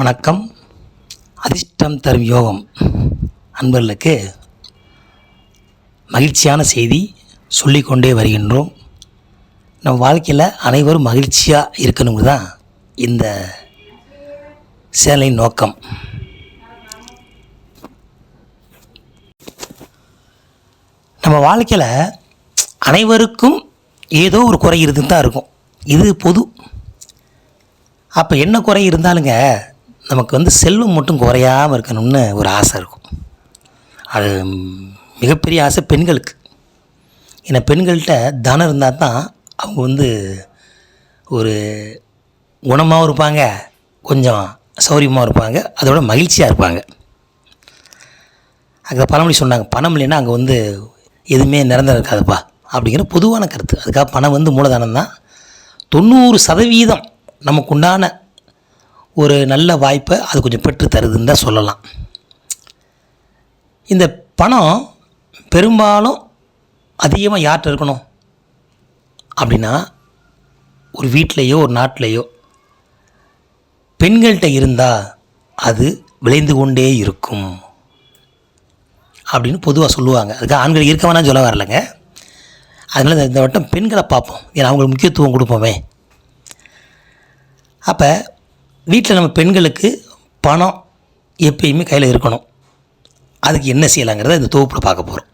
வணக்கம். அதிர்ஷ்டம் தரும் யோகம். அன்பர்களுக்கு மகிழ்ச்சியான செய்தி சொல்லிக்கொண்டே வருகின்றோம். நம் வாழ்க்கையில் அனைவரும் மகிழ்ச்சியாக இருக்கணுங்க தான் இந்த சேலையின் நோக்கம். நம்ம வாழ்க்கையில் அனைவருக்கும் ஏதோ ஒரு குறை இருந்து தான் இருக்கும். இது பொது. அப்போ என்ன குறை இருந்தாலுங்க நமக்கு வந்து செல்வம் மட்டும் குறையாமல் இருக்கணும்னு ஒரு ஆசை இருக்கும். அது மிகப்பெரிய ஆசை பெண்களுக்கு. ஏன்னா பெண்கள்கிட்ட தனம் இருந்தால் தான் அவங்க வந்து ஒரு குணமாகவும் இருப்பாங்க கொஞ்சம் சௌரியமாகவும் இருப்பாங்க அதோட மகிழ்ச்சியாக இருப்பாங்க. அங்கே பழமொழி சொன்னாங்க பணம் இல்லைன்னா அங்கே வந்து எதுவுமே நிரந்தரம் இருக்காதுப்பா அப்படிங்கிற பொதுவான கருத்து. அதுக்காக பணம் வந்து மூலதனம் தான். தொண்ணூறு சதவீதம் நமக்குண்டான ஒரு நல்ல வாய்ப்பை அது கொஞ்சம் பெற்று தருதுன்னு தான் சொல்லலாம். இந்த பணம் பெரும்பாலும் அதிகமாக யார்கிட்ட இருக்கணும்? அப்படின்னா ஒரு வீட்டிலையோ ஒரு நாட்டிலையோ பெண்கள்கிட்ட இருந்தால் அது விளைந்து கொண்டே இருக்கும். அப்படின்னு பொதுவாக சொல்லுவாங்க. அதுக்கு ஆண்கள் இருக்க வேணாம்னு சொல்ல வரலைங்க. அதனால் இந்த வட்டம் பெண்களை பார்ப்போம். ஏன்னா அவங்களுக்கு முக்கியத்துவம் கொடுப்போமே. அப்போ வீட்டில் நம்ம பெண்களுக்கு பணம் எப்பயுமே கையில் இருக்கணும். அதுக்கு என்ன செய்யலாங்கிறத இந்த தொகுப்பில் பார்க்க போகிறோம்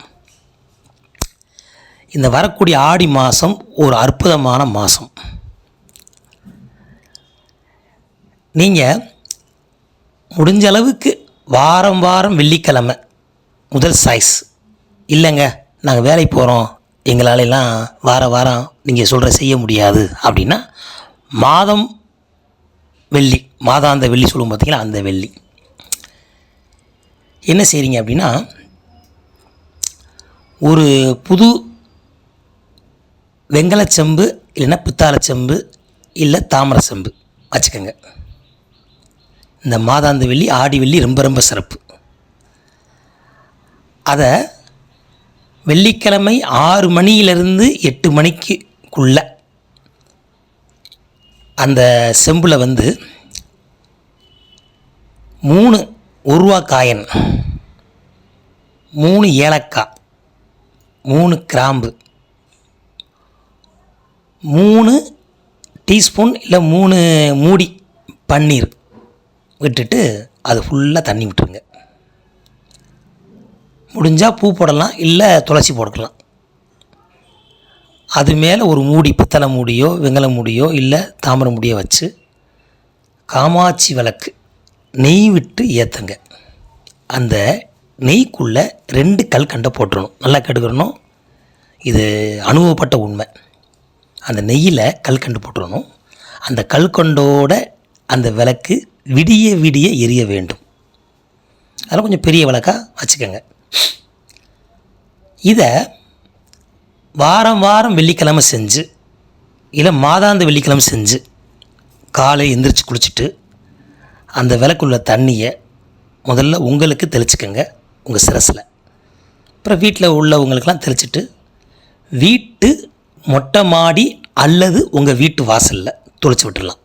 இந்த வரக்கூடிய ஆடி மாதம் ஒரு அற்புதமான மாதம் நீங்கள் முடிஞ்ச அளவுக்கு வாரம் வாரம் வெள்ளிக்கிழமை முதல் சாய்ஸ் இல்லைங்க நாங்கள் வேலைக்கு போகிறோம் எங்களாலெல்லாம் வார வாரம் நீங்கள் சொல்கிற செய்ய முடியாது. அப்படின்னா மாதம் வெள்ளி மாதாந்த வெள்ளி சொல்லுவோம் பார்த்தீங்களா? அந்த வெள்ளி. என்ன செய்கிறீங்க அப்படின்னா ஒரு புது வெங்கலச்சம்பு இல்லைன்னா பித்தாளச்சம்பு இல்லை தாமரை செம்பு வச்சுக்கோங்க. இந்த மாதாந்த வெள்ளி ஆடி வெள்ளி ரொம்ப ரொம்ப சிறப்பு. அதை வெள்ளிக்கிழமை ஆறு மணியிலிருந்து எட்டு மணிக்குள்ளே அந்த செம்பில் வந்து மூணு உருவா காயின் மூணு ஏலக்காய் மூணு கிராம்பு மூணு டீஸ்பூன் இல்லை மூணு மூடி பன்னீர் விட்டுட்டு அது ஃபுல்லாக தண்ணி விட்டுருங்க. முடிஞ்சால் பூ போடலாம் இல்லை துளசி போடலாம் அது மேலே ஒரு மூடி பித்தளை மூடியோ வெங்கல மூடியோ இல்லை தாமரை மூடியோ வச்சு காமாட்சி விளக்கு நெய் விட்டு ஏற்றுங்க அந்த நெய்க்குள்ளே ரெண்டு கல்கண்டை போட்டுடணும் நல்லா கெடுக்கணும் இது அனுபவப்பட்ட உண்மை. அந்த நெய்யில் கல்கண்டு போட்டுறணும். அந்த கல்கண்டோட அந்த விளக்கு விடிய விடிய எரிய வேண்டும். அதெல்லாம் கொஞ்சம் பெரிய விளக்காக வச்சுக்கோங்க. இதை வாரம் வாரம் வெள்ளிக்கிழமை செஞ்சு இல்லை மாதாந்த வெள்ளிக்கிழமை செஞ்சு காலை எந்திரிச்சு குளிச்சுட்டு அந்த விளக்குள்ள தண்ணியை முதல்ல உங்களுக்கு தெளிச்சுக்கோங்க உங்கள் சிரசில். அப்புறம் வீட்டில் உள்ளவங்களுக்கெல்லாம் தெளிச்சுட்டு வீட்டு மொட்டை மாடி அல்லது உங்கள் வீட்டு வாசலில் தொளிச்சு விட்டுடலாம்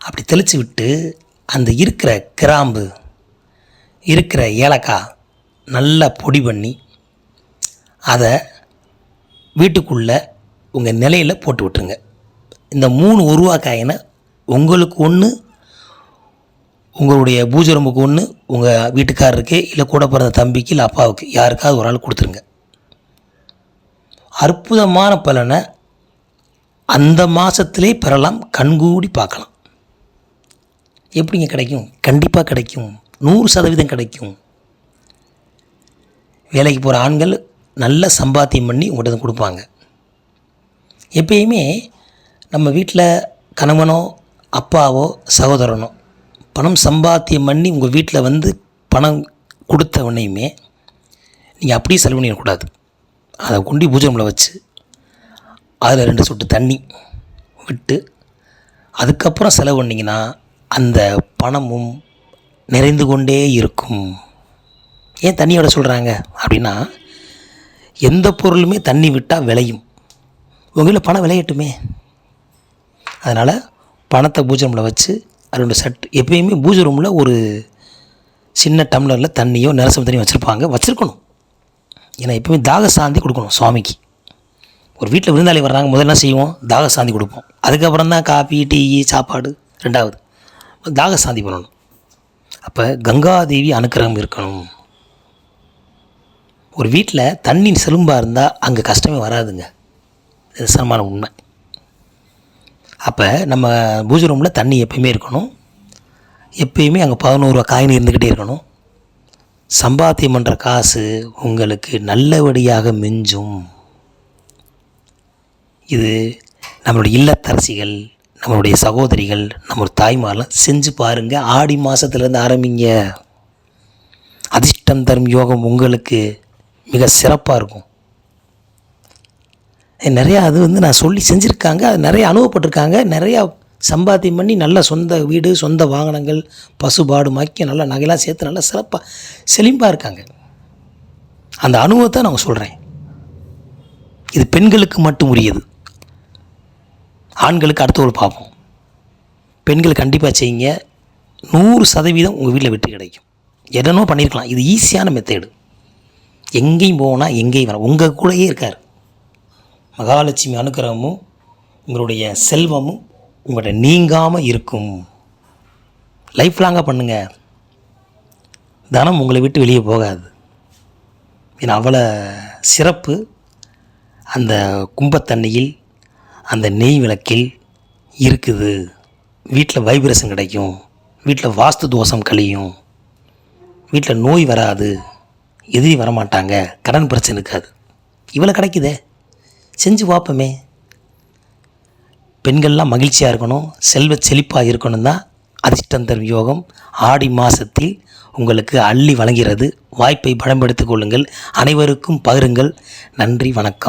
அப்படி தெளித்து விட்டு அந்த இருக்கிற கிராம்பு இருக்கிற ஏலக்காய் நல்லா பொடி பண்ணி அதை வீட்டுக்குள்ளே உங்கள் நிலையில் போட்டு விட்டுருங்க. இந்த மூணு உருவா காயினை உங்களுக்கு ஒன்று உங்களுடைய பூஜை ரூமுக்கு ஒன்று உங்கள் வீட்டுக்காரருக்கு இல்லை கூட பிறந்த தம்பிக்கு இல்லை அப்பாவுக்கு யாருக்காவது ஒரு ஆள் கொடுத்துருங்க. அற்புதமான பலனை அந்த மாதத்திலே பெறலாம் கண்கூடி பார்க்கலாம். எப்படிங்க கிடைக்கும்? கண்டிப்பாக கிடைக்கும். நூறு சதவீதம் கிடைக்கும். வேலைக்கு போகிற ஆண்கள் நல்ல சம்பாத்தியம் பண்ணி உங்கள்கிட்ட கொடுப்பாங்க. எப்பயுமே நம்ம வீட்டில் கணவனோ அப்பாவோ சகோதரனோ பணம் சம்பாத்தியம் பண்ணி உங்கள் வீட்டில் வந்து பணம் கொடுத்த உடனேயுமே நீங்கள் அப்படியே செலவு பண்ணிடக்கூடாது அதை கொண்டு பூஜைமில் வச்சு அதில் ரெண்டு சொட்டு தண்ணி விட்டு அதுக்கப்புறம் செலவு பண்ணிங்கன்னா அந்த பணமும் நிறைந்து கொண்டே இருக்கும். ஏன் தண்ணியோட சொல்கிறாங்க அப்படின்னா எந்த பொருளுமே தண்ணி விட்டால் விளையும். உங்கள் பணம் விளையட்டுமே. அதனால் பணத்தை பூஜை ரூமில் வச்சு அதோட சட்டு எப்பயுமே பூஜை ரூமில் ஒரு சின்ன டம்ளரில் தண்ணியோ நிரசம் தண்ணியோ வச்சுருப்பாங்க. வச்சுருக்கணும். ஏன்னா எப்போயுமே தாக சாந்தி கொடுக்கணும் சுவாமிக்கு. ஒரு வீட்டில் விருந்தாளி வர்றாங்க முதல்ல என்ன செய்வோம்? தாக சாந்தி கொடுப்போம். அதுக்கப்புறம் தான் காபி டீ சாப்பாடு ரெண்டாவது. தாக சாந்தி பண்ணணும். அப்போ கங்காதேவி அனுக்கிரகம் இருக்கணும். ஒரு வீட்டில் தண்ணி செலும்பாக இருந்தால் அங்கே கஷ்டமே வராதுங்க. சமமான உண்மை. அப்போ நம்ம பூஜை ரூமில் தண்ணி எப்பயுமே இருக்கணும். எப்பயுமே அங்கே பதினோருவா காயின் இருந்துக்கிட்டே இருக்கணும். சம்பாத்தியம் பண்ணுற காசு உங்களுக்கு நல்லபடியாக மிஞ்சும். இது நம்மளுடைய இல்லத்தரசிகள் நம்மளுடைய சகோதரிகள் நம்மளுடைய தாய்மாரெலாம் செஞ்சு பாருங்கள் ஆடி மாதத்துலேருந்து ஆரம்பிங்க. அதிர்ஷ்டம் தரும் யோகம் உங்களுக்கு மிக சிறப்பாக இருக்கும். நிறையா அது வந்து நான் சொல்லி செஞ்சுருக்காங்க அது நிறைய அனுபவப்பட்டிருக்காங்க. நிறையா சம்பாத்தியம் பண்ணி நல்ல சொந்த வீடு சொந்த வாகனங்கள் பசுபாடு மக்கிய நல்ல நகையெல்லாம் சேர்த்து நல்லா சிறப்பாக செழிப்பாக இருக்காங்க. அந்த அனுபவத்தை நான் சொல்கிறேன் இது பெண்களுக்கு மட்டும் உரியது. ஆண்களுக்கு அடுத்தவள் பார்ப்போம். பெண்கள் கண்டிப்பாக செய்யுங்க. நூறு சதவீதம் உங்கள் வீட்டில் வெற்றி கிடைக்கும். என்னென்னோ பண்ணியிருக்கலாம் இது ஈஸியான மெத்தேடு எங்கேயும் போனால் எங்கேயும் வர உங்கள் கூடயே இருக்கார். மகாலட்சுமி அனுக்கிரகமும் உங்களுடைய செல்வமும் உங்கள்கிட்ட நீங்காமல் இருக்கும். லைஃப் லாங்காக பண்ணுங்கள் தனம் உங்களை விட்டு வெளியே போகாது. ஏன்னா அவ்வளோ சிறப்பு அந்த கும்பத்தண்ணியில் அந்த நெய் விளக்கில் இருக்குது. வீட்டில் வைப்ரேஷன் கிடைக்கும். வீட்டில் வாஸ்து தோஷம் கழியும். வீட்டில் நோய் வராது. எதிரி வரமாட்டாங்க. கடன் பிரச்சனை இருக்காது. இவ்வளோ கிடைக்குதே. செஞ்சு பார்ப்போமே. பெண்கள்லாம் மகிழ்ச்சியாக இருக்கணும். செல்வ செழிப்பாக இருக்கணும் தான் அதிர்ஷ்டம் தரும் யோகம். ஆடி மாதத்தில் உங்களுக்கு அள்ளி வழங்கிறது வாய்ப்பை பயன்படுத்திக் கொள்ளுங்கள். அனைவருக்கும் பகிருங்கள். நன்றி வணக்கம்.